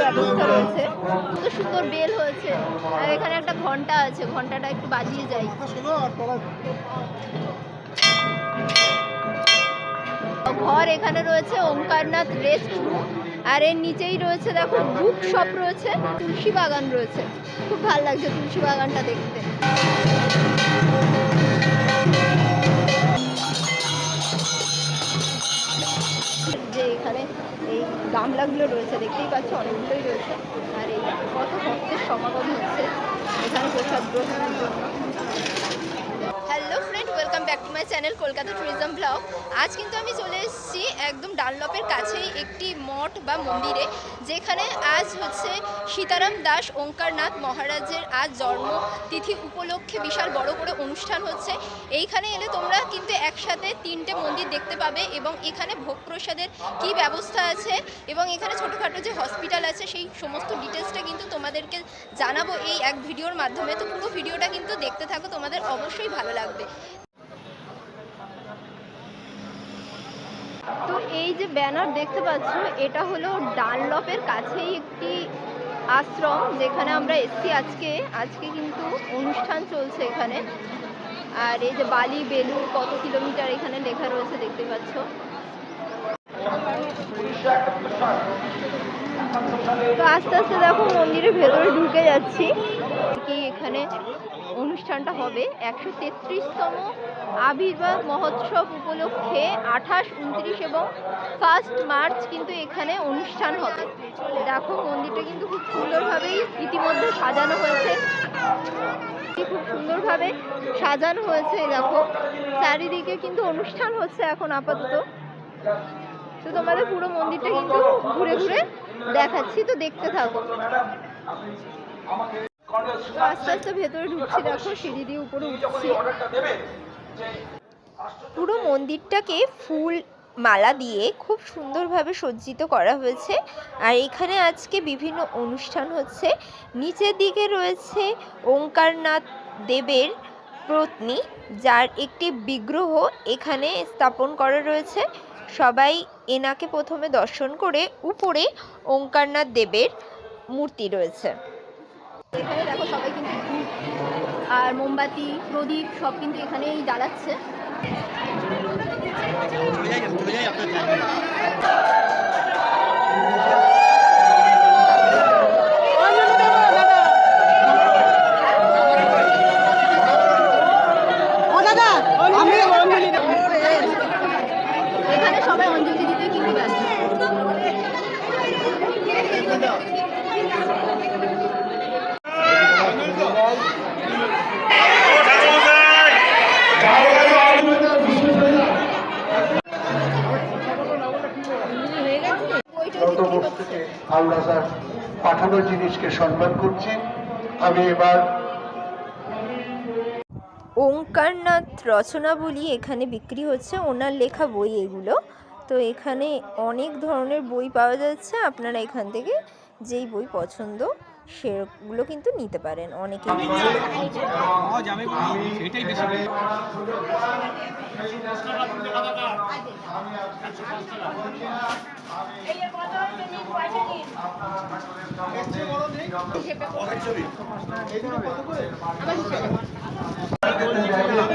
ব্যবস্থা রয়েছে। কত সুন্দর বেল হয়েছে। আর এখানে একটা ঘণ্টা আছে ঘন্টাটা একটু বাজিয়ে যাই। ঘর এখানে রয়েছে ওঙ্কারনাথ রেস্ট রুম আর এর নিচেই রয়েছে দেখো বুক শপ রয়েছে তুলসী বাগান রয়েছে। খুব ভালো লাগছে তুলসী বাগানটা দেখতে। গামলাগুলো রয়েছে, দেখতেই পাচ্ছ, অনেকগুলোই রয়েছে। আর এই কত ভক্তের সমাগম হচ্ছে এখানে প্রসাদ গ্রহণের জন্য। Back to my channel Kolkata tourism blog আজ কিন্তু আমি চলে এসেছি একদম ডানলপের কাছেই একটি মঠ বা মন্দিরে, যেখানে আজ হচ্ছে সীতারাম দাস ওঙ্কারনাথ মহারাজের আজ জন্ম তিথি উপলক্ষে বিশাল বড় করে অনুষ্ঠান হচ্ছে। এইখানে এলে তোমরা কিন্তু একসাথে তিনটে মন্দির দেখতে পাবে এবং এখানে ভোগ প্রসাদের কী ব্যবস্থা আছে এবং এখানে ছোটোখাটো যে হসপিটাল আছে, সেই সমস্ত ডিটেলসটা কিন্তু তোমাদেরকে জানাব এই এক ভিডিওর মাধ্যমে। তো পুরো ভিডিওটা কিন্তু দেখতে থাকো, তোমাদের অবশ্যই ভালো লাগবে। তো এই যে ব্যানার দেখতে পাচ্ছ, এটা হলো ডানলপের কাছেই একটি আশ্রম যেখানে আমরা এসছি আজকে। আজকে কিন্তু অনুষ্ঠান চলছে এখানে। আর এই যে বালি বেলুর কত কিলোমিটার এখানে লেখা রয়েছে দেখতে পাচ্ছ। তো আস্তে আস্তে দেখো মন্দিরের ভেতরে ঢুকে যাচ্ছি। কি এখানে অনুষ্ঠানটা হবে। একশো তেত্রিশতম আবির্ভাব মহোৎসব উপলক্ষে আঠাশ, উনত্রিশ এবং ফার্স্ট মার্চ কিন্তু এখানে অনুষ্ঠান হবে। দেখো, মন্দিরটা কিন্তু খুব সুন্দরভাবেই ইতিমধ্যে সাজানো হয়েছে। খুব সুন্দরভাবে সাজানো হয়েছে, দেখো। চারিদিকে কিন্তু অনুষ্ঠান হচ্ছে এখন আপাতত। তো তোমাদের পুরো মন্দিরটা কিন্তু ঘুরে ঘুরে দেখাচ্ছি, তো দেখতে থাকো। আস্তে আস্তে ভেতরে ঢুকছি দেখো সিঁড়ি দিয়ে উপরে উঠছি। পুরো মন্দিরটাকে ফুল মালা দিয়ে খুব সুন্দরভাবে সজ্জিত করা হয়েছে। আর এখানে আজকে বিভিন্ন অনুষ্ঠান হচ্ছে। নিচের দিকে রয়েছে ওঙ্কারনাথ দেবের পত্নী যার একটি বিগ্রহ এখানে স্থাপন করা রয়েছে। সবাই এনাকে প্রথমে দর্শন করে উপরে ওঙ্কারনাথ দেবের মূর্তি রয়েছে। এখানে দেখো সবাই কিন্তু আর মোমবাতি প্রদীপ সব কিন্তু এখানেই জ্বালাচ্ছে এখানে সবাই অঞ্জলি দিতে কিন্তু ব্যস্ত ওইটা নত বিক্রি হচ্ছে। মস্তকে আল্লাহর পাঠানো জিনিসকে সম্মান করছি। আমি এবার ওঙ্কারনাথ রচনাবলী এখানে বিক্রি হচ্ছে, ওনার লেখা বই এগুলো। তো এখানে অনেক ধরনের বই পাওয়া যাচ্ছে, আপনারা এখান থেকে যেই বই পছন্দ সেগুলো কিন্তু নিতে পারেন। বেশি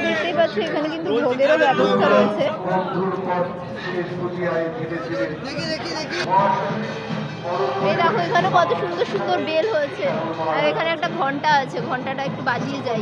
দেখতেই পাচ্ছ এখানে কিন্তু ভোগেরও ব্যবস্থা রয়েছে। বুঝিয়ায় ধীরে ধীরে এই দেখো এখানে কত সুন্দর সুন্দর বেল হয়েছে। আর এখানে একটা ঘণ্টা আছে ঘন্টাটা একটু বাজিয়ে যাই।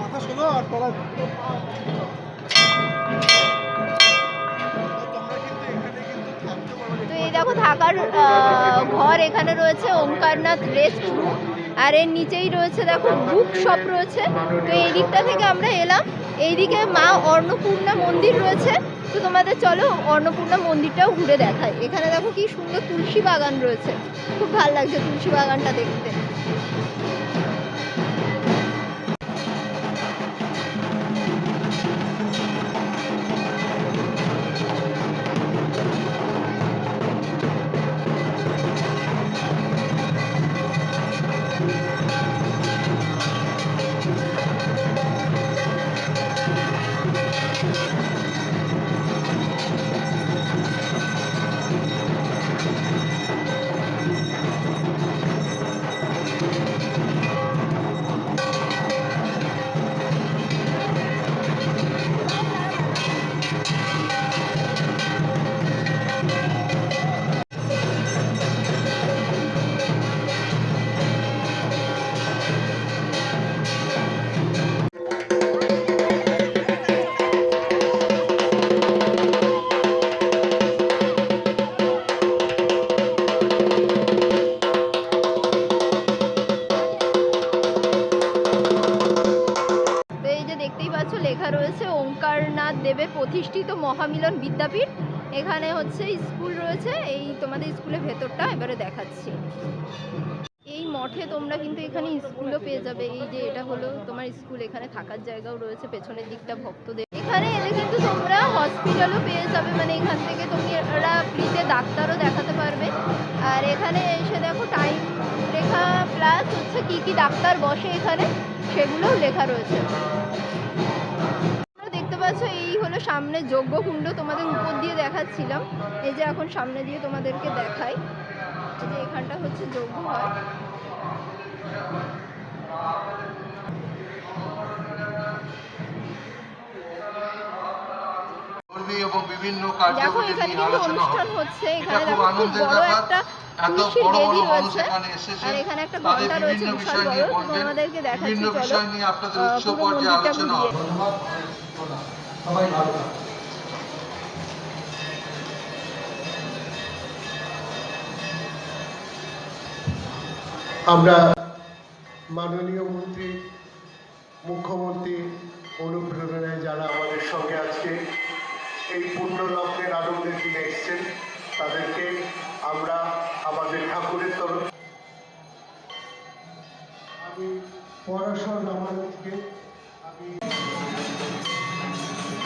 তো এই দেখো থাকার আহ, ঘর এখানে রয়েছে ওঙ্কারনাথ রেস্ট রুম আর এর নিচেই রয়েছে দেখো বুক শপ রয়েছে। তো এই দিকটা থেকে আমরা এলাম। এইদিকে মা অন্নপূর্ণা মন্দির রয়েছে। তো তোমাদের চলো অন্নপূর্ণা মন্দিরটাও ঘুরে দেখায় এখানে দেখো কি সুন্দর তুলসী বাগান রয়েছে। খুব ভালো লাগছে তুলসী বাগানটা দেখতে। মহামিলন বিদ্যাপীঠ। এখানে হচ্ছে স্কুল রয়েছে, এই তোমাদের স্কুলের ভেতরটা এবারে দেখাচ্ছি। এই মঠে তোমরা কিন্তু এখানে স্কুলও পেয়ে যাবে। এই যে এটা হলো তোমার স্কুল, এখানে থাকার জায়গাও রয়েছে, পেছনের দিকটা ভক্তদের। এখানে এলে কিন্তু তোমরা হসপিটালও পেয়ে যাবে মানে এখান থেকে তোমরা ফ্রিতে ডাক্তারও দেখাতে পারবে। আর এখানে এসে দেখো টাইম লেখা প্লাস হচ্ছে কি কি ডাক্তার বসে এখানে, সেগুলোও লেখা রয়েছে। পাচ্ছ এই হলো সামনে যজ্ঞকুণ্ড তোমাদের উপর দিয়ে দেখাচ্ছিলাম। এই যে এখন সামনে দিয়ে তোমাদেরকে দেখাই। যে এখানটা হচ্ছে যজ্ঞ হয়। বিভিন্ন দেখো এখানে নিয়ে কিন্তু অনুষ্ঠান হচ্ছে। এখানে দেখো খুব বড় একটা তুলসীর বেদি রয়েছে আর এখানে একটা ঘণ্টা রয়েছে বিশাল বড়। তোমাদেরকে দেখাচ্ছি চলো। পুরো মন্দিরটা ঘুরিয়ে। সবাই ভালো থাকবেন। আমরা মাননীয় মন্ত্রী, মুখ্যমন্ত্রী, অনুপ্রেরণায় যারা আমাদের সঙ্গে আজকে এই পূর্ণ লগ্নের আনন্দের দিনে এসছেন, তাদেরকে আমরা আমাদের ঠাকুরের তরফ আমি পরাশর রামানুজকে আমি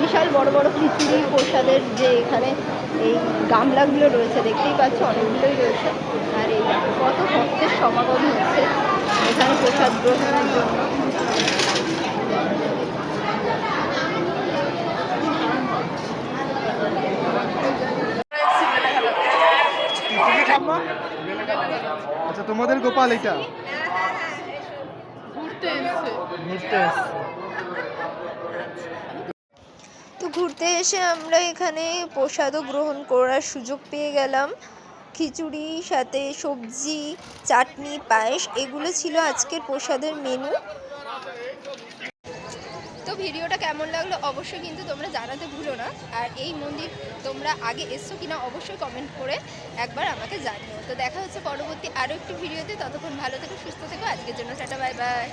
বিশাল বড় বড় খিচুড়ি প্রসাদের যে এখানে এই গামলাগুলো রয়েছে, দেখতেই পাচ্ছ, অনেকগুলোই রয়েছে। আর এই কত ভক্তের সমাগম হচ্ছে এখানে প্রসাদ গ্রহণের জন্য। আচ্ছা তোমাদের গোপাল এটা? তো ঘুরতে এসে আমরা এখানে প্রসাদও গ্রহণ করার সুযোগ পেয়ে গেলাম। খিচুড়ি সাথে সবজি চাটনি পায়েস এগুলো ছিল আজকের প্রসাদের মেনু তো ভিডিওটা কেমন লাগল অবশ্যই কিন্তু তোমরা জানাতে ভুলো না। আর এই মন্দির তোমরা আগে এসছো কিনা অবশ্যই কমেন্ট করে একবার আমাকে জানিও। তো দেখা হচ্ছে পরবর্তী আরও একটি ভিডিওতে। ততক্ষণ ভালো থেকো, সুস্থ থেকো। আজকের জন্য টাটা বাই বাই